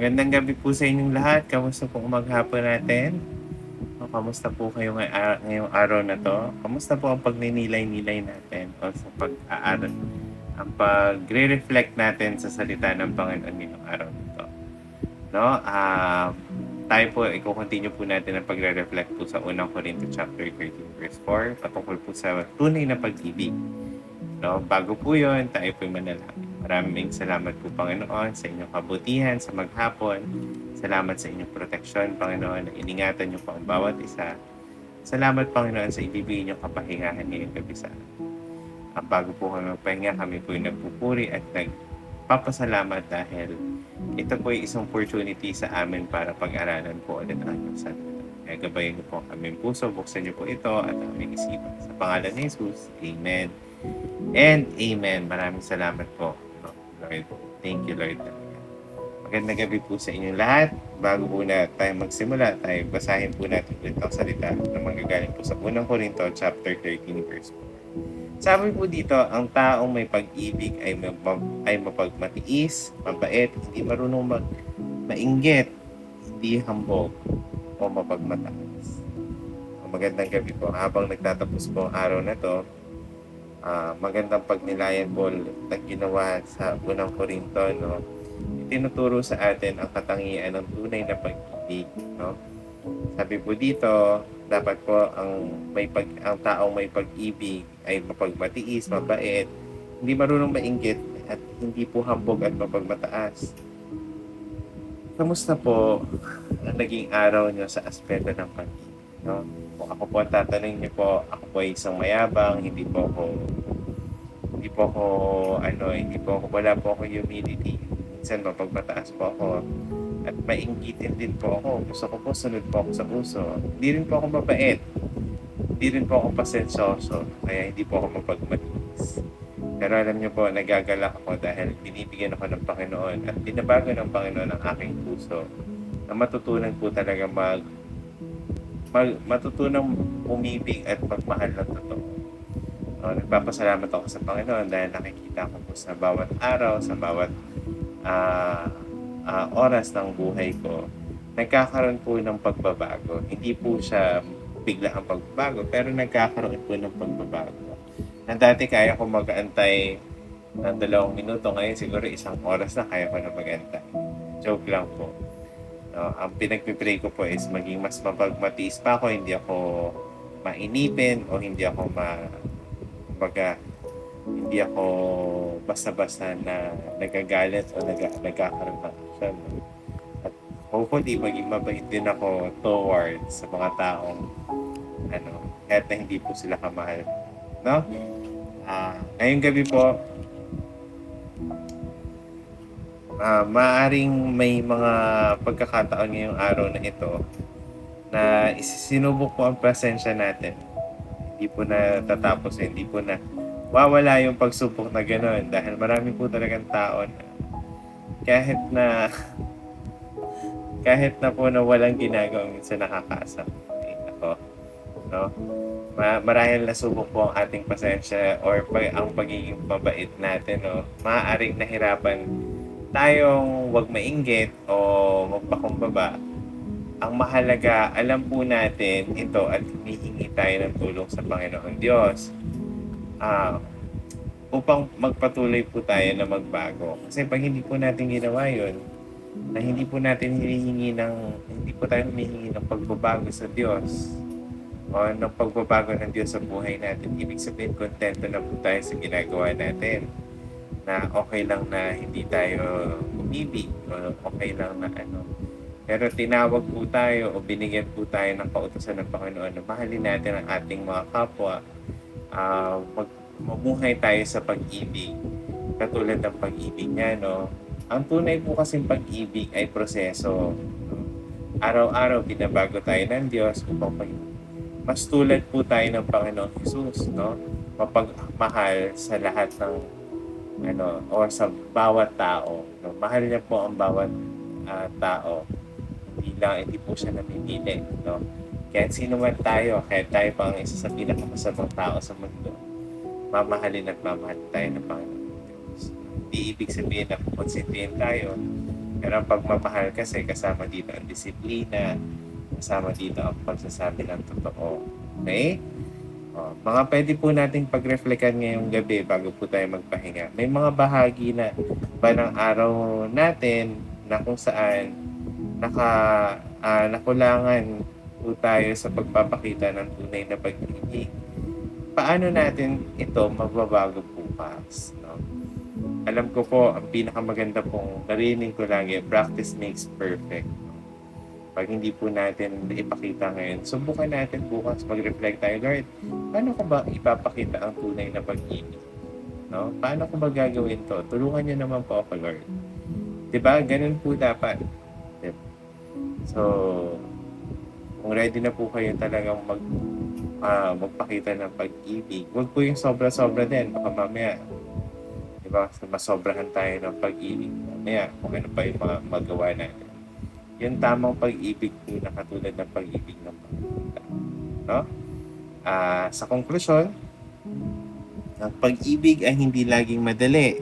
Magandang gabi po sa inyong lahat. Kamusta po maghapon natin? O, kamusta po kayo ngay- ar- ngayong araw na to? Kamusta po ang pagninilay-nilay natin o sa pag-aaral? Ang pagre-reflect natin sa salita ng Panginoon ngayong araw na to. No? Ah, tayo po, i-continue po natin ang pagre-reflect po sa unang Corinto chapter 13 verse 4 patungkol po sa tunay na pag-ibig. No, bago po 'yon, tayo po manalangin. Maraming salamat po Panginoon sa inyong kabutihan sa maghapon. Salamat sa inyong proteksyon, Panginoon, na iningatan niyo po ang bawat isa. Salamat, Panginoon, sa ibibigay niyong kapahingahan ngayong gabi sa. Ang bago po kami magpahinga, kami po yung nagpupuri at nagpapasalamat dahil ito po ay isang opportunity sa amin para pag-aralan po ulit ang inyong salita. Kaya gabayan niyo po ang aming puso, buksan niyo po ito at aming isipan. Sa pangalan ni Jesus, Amen. And Amen. Maraming salamat po. Lord. Thank you, Lord. Magandang gabi po sa inyong lahat. Bago po na tayo magsimula, tayo basahin po natin ulit ang salita na manggagaling po sa unang Korinto, chapter 13, verse 4. Sabi po dito, ang taong may pag-ibig ay, mab- ay mapagmatiis, mabait, hindi marunong mag mainggit, hindi hambog, o mapagmataas. Magandang gabi po. Habang nagtatapos po ang araw na to, ah, magandang pagnilayan po na ginawa sa unang Korinto, no? Itinuturo sa atin ang katangian ng tunay na pag-ibig, no? Sabi po dito, dapat po ang may pag ang taong may pag-ibig ay mapagmatiis, mabait, hindi marunong mainggit at hindi po hambog at mapagmataas. Kamusta po ang naging araw niyo sa aspeto ng pag-ibig, no? Kung ako po ang tatanungin niyo po, ako po ay isang mayabang, hindi po ako hindi po ako ano, hindi po ako wala po ako humility. Minsan mapagmataas po ako at mainggitin din po ako. Gusto ko po sunod po ako sa puso. Hindi rin po ako mabait. Hindi rin po ako pasensyoso. Kaya hindi po ako mapagmatiis. Pero alam niyo po, nagagalak ako dahil binibigyan ako ng Panginoon at binabago ng Panginoon ang aking puso na matutunan po talaga mag, mag matutunang umibig at magmahal ng totoo. Uh, nagpapasalamat ako sa Panginoon dahil nakikita ko po sa bawat araw, sa bawat ah, ah, oras ng buhay ko, nagkakaroon po ng pagbabago. Hindi po siya bigla ang pagbabago, pero nagkakaroon po ng pagbabago. Na dati kaya ko mag-antay ng dalawang minuto, ngayon siguro isang oras na kaya ko na mag-antay. Joke lang po. No, ang pinagpipray ko po is maging mas mapagmatiis pa ako, hindi ako mainipin o hindi ako ma kumbaga hindi ako basta-basta na nagagalit o nag nagkakaroon ng action. At hopefully, maging mabait din ako towards sa mga taong ano, kahit na hindi po sila kamahal. No? Ah, ngayong gabi po, ah maaring may mga pagkakataon ngayong araw na ito na isinubok po ang presensya natin. Hindi po na tatapos, eh, hindi po na wawala yung pagsubok na gano'n dahil marami po talagang tao na kahit na kahit na po na walang ginagawa minsan nakakaasar. Ay, ako. No? Ma marahil nasubok po ang ating pasensya or pag ang pagiging mabait natin, no? Maaaring nahirapan tayong wag mainggit o magpakumbaba. Ang mahalaga, alam po natin ito at humihingi tayo ng tulong sa Panginoon Diyos ah, upang magpatuloy po tayo na magbago. Kasi pag hindi po natin ginawa yun, na hindi po natin hinihingi ng, hindi po tayo humihingi ng pagbabago sa Diyos o ng pagbabago ng Diyos sa buhay natin. Ibig sabihin, kontento na po tayo sa ginagawa natin. Na okay lang na hindi tayo umibig o okay lang na ano. Pero tinawag po tayo o binigyan po tayo ng kautosan ng Panginoon na mahalin natin ang ating mga kapwa mag, mamuhay tayo sa pag-ibig katulad ng pag-ibig niya, no? Ang tunay po kasing pag-ibig ay proseso. Araw-araw binabago tayo ng Diyos upang mas tulad po tayo ng Panginoon Jesus, no? Mapagmahal sa lahat ng ano, o sa bawat tao. No? Mahal niya po ang bawat ah, tao. Hindi lang, hindi po siya namimili, no? Kaya sino man tayo, kaya tayo pa ang isa sa pinakamasamang tao sa mundo, mamahalin at mamahalin tayo ng Panginoon Diyos. Hindi ibig sabihin na kukonsintihin tayo Pero ang pagmamahal kasi kasama dito ang disiplina, kasama dito ang pagsasabi ng totoo. Okay? O, mga pwede po nating pag-reflectan ngayong gabi bago po tayo magpahinga. May mga bahagi na ba ng araw natin na kung saan naka, ah, nakulangan po tayo sa pagpapakita ng tunay na pag-ibig. Paano natin ito magbabago bukas? No? Alam ko po, ang pinakamaganda pong narinig ko lagi, practice makes perfect. Pag hindi po natin ipakita ngayon, subukan natin bukas mag-reflect tayo, Lord, paano ko ba ipapakita ang tunay na pag-ibig? No? Paano ko ba gagawin to? Tulungan niyo naman po ako, Lord. ba? Ganun po dapat. Diba? So, kung ready na po kayo talagang mag ah, magpakita ng pag-ibig, huwag po yung sobra-sobra din. Baka mamaya, di ba, masobrahan tayo ng pag-ibig. Mamaya, kung ano pa yung mga magawa natin. Yung tamang pag-ibig po na katulad ng pag-ibig ng Panginoon. No? Ah, sa konklusyon, ang pag-ibig ay hindi laging madali.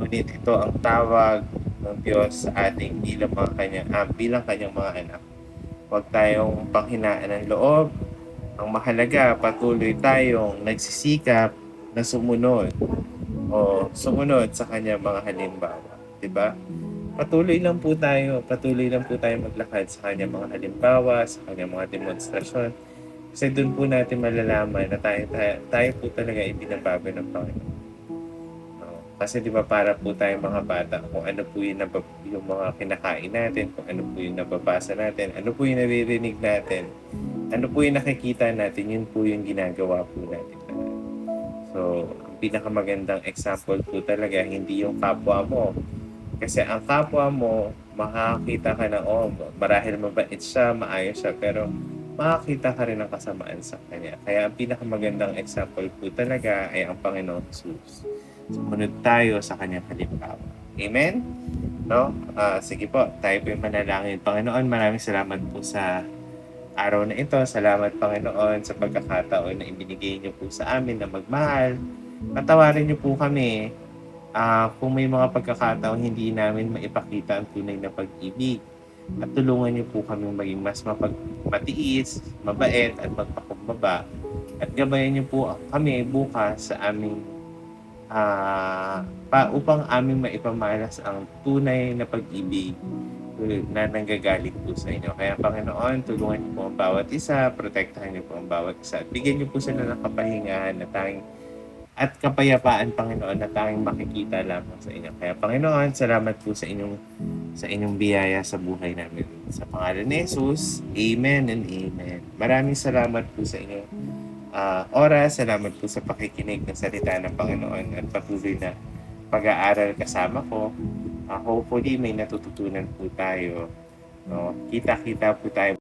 Ngunit ito ang tawag ng Diyos sa ating bilang mga kanyang, ah, bilang kanyang mga anak. Huwag tayong panghinaan ng loob. Ang mahalaga, patuloy tayong nagsisikap na sumunod o sumunod sa kanyang mga halimbawa. 'Di ba? Patuloy lang po tayo, patuloy lang po tayo maglakad sa kanyang mga halimbawa, sa kanyang mga demonstrasyon. Kasi doon po natin malalaman na tayo, tayo, tayo po talaga ay binabago ng Panginoon. No? Kasi di ba para po tayo mga bata, kung ano po yung, nabab- yung mga kinakain natin, kung ano po yung nababasa natin, ano po yung naririnig natin, ano po yung nakikita natin, yun po yung ginagawa po natin. So, ang pinakamagandang example po talaga, hindi yung kapwa mo. Kasi ang kapwa mo, makakita ka na, oh, marahil mabait siya, maayos siya, pero makakita ka rin ng kasamaan sa kanya. Kaya ang pinakamagandang example po talaga ay ang Panginoon Jesus. Sumunod tayo sa kanyang halimbawa. Amen? No? Ah, sige po, tayo po yung manalangin. Panginoon, maraming salamat po sa araw na ito. Salamat, Panginoon, sa pagkakataon na ibinigay niyo po sa amin na magmahal. Patawarin niyo po kami ah, kung may mga pagkakataon hindi namin maipakita ang tunay na pag-ibig. At tulungan niyo po kami maging mas mapag matiis, mabait, at magpakumbaba. At gabayan niyo po kami bukas sa aming ah, pa, upang aming maipamalas ang tunay na pag-ibig na nanggagaling po sa inyo. Kaya Panginoon, tulungan niyo po ang bawat isa, protektahan niyo po ang bawat isa, at bigyan niyo po sila ng kapahingahan na tanging at kapayapaan, Panginoon, na tanging makikita lamang sa inyo. Kaya Panginoon, salamat po sa inyong sa inyong biyaya sa buhay namin. Sa pangalan ni Jesus, Amen and Amen. Maraming salamat po sa inyo. ah, oras, salamat po sa pakikinig ng salita ng Panginoon at patuloy na pag-aaral kasama ko. Ah, hopefully, may natututunan po tayo. No? Kita-kita po tayo